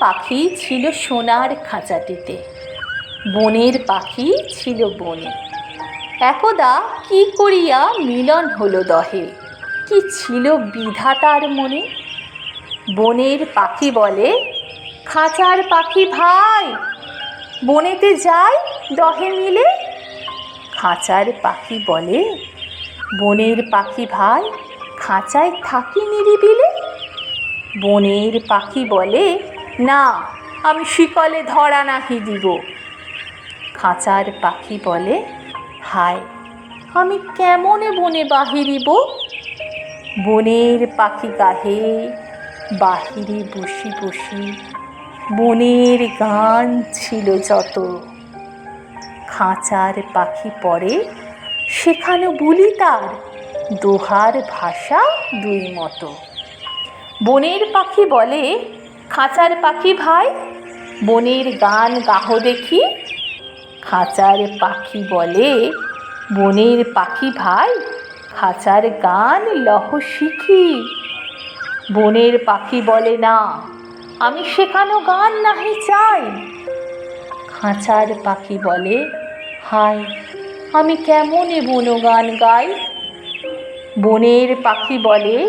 পাখি ছিল সোনার খাঁচাটিতে। বনের পাখি ছিল বনে। একদা কি করিয়া মিলন হলো দহে? কি ছিল বিধাতার মনে? বনের পাখি বলে, খাঁচার পাখি ভাই, বনেতে যাই দহে মিলে? খাঁচার পাখি বলে, বনের পাখি ভাই, খাঁচায় থাকি নিরিবিলে? বনের পাখি বলে, না, আমি শিকলে ধরা নাহি দিব? খাঁচার পাখি বলে, হায়, আমি কেমনে বনে বাহিরিব? বনের পাখি গাহে বাহিরে বসি বসি, বনের গান ছিল যত। খাঁচার পাখি পরে সেখানে বুলি তার, দোহার ভাষা দুই মতো। বনের পাখি বলে, খাঁচার পাখি ভাই, বনের গান গাহ দেখি। খাঁচার পাখি বলে, বনের পাখি ভাই, খাঁচার গান লহ শিখি। বনের পাখি বলে, না, আমি শেখানো গান নাহি চাই। খাঁচার পাখি বলে, হায়, আমি কেমনে বন গান গাই? বনের পাখি বলে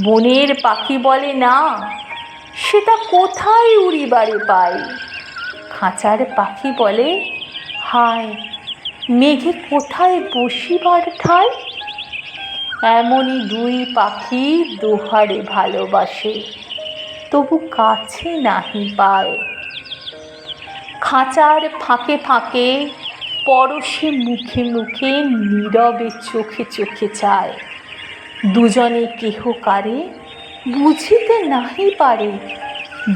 বনের পাখি বলে না, সেটা কোথায় উড়িবারে পাই খাঁচার পাখি বলে, হায়, মেঘে কোথায় বসিবার ঠাই? এমনই দুই পাখি দোহারে ভালোবাসে, তবু কাছে নাহি পায়। খাঁচার ফাঁকে ফাঁকে, পরশে মুখে মুখে নীরবে চোখে চোখে চায়। দুজনে কেহ কারে বুঝিতে নাহি পারে,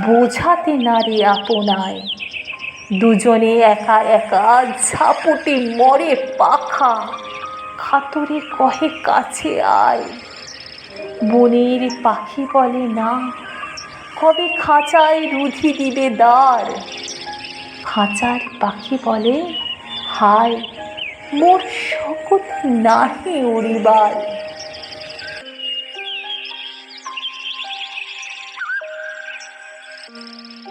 বোঝাতে নারে আপনায়। দুজনে একা একা ঝাপটে মরে পাখা, খাতরে কহে কাছে আয়। বনের পাখি বলে, না, কবে খাঁচায় রুধি দিবে দ্বার? খাঁচার পাখি বলে, হায়, মোর শকত নাহি উড়িবার। Mm-hmm.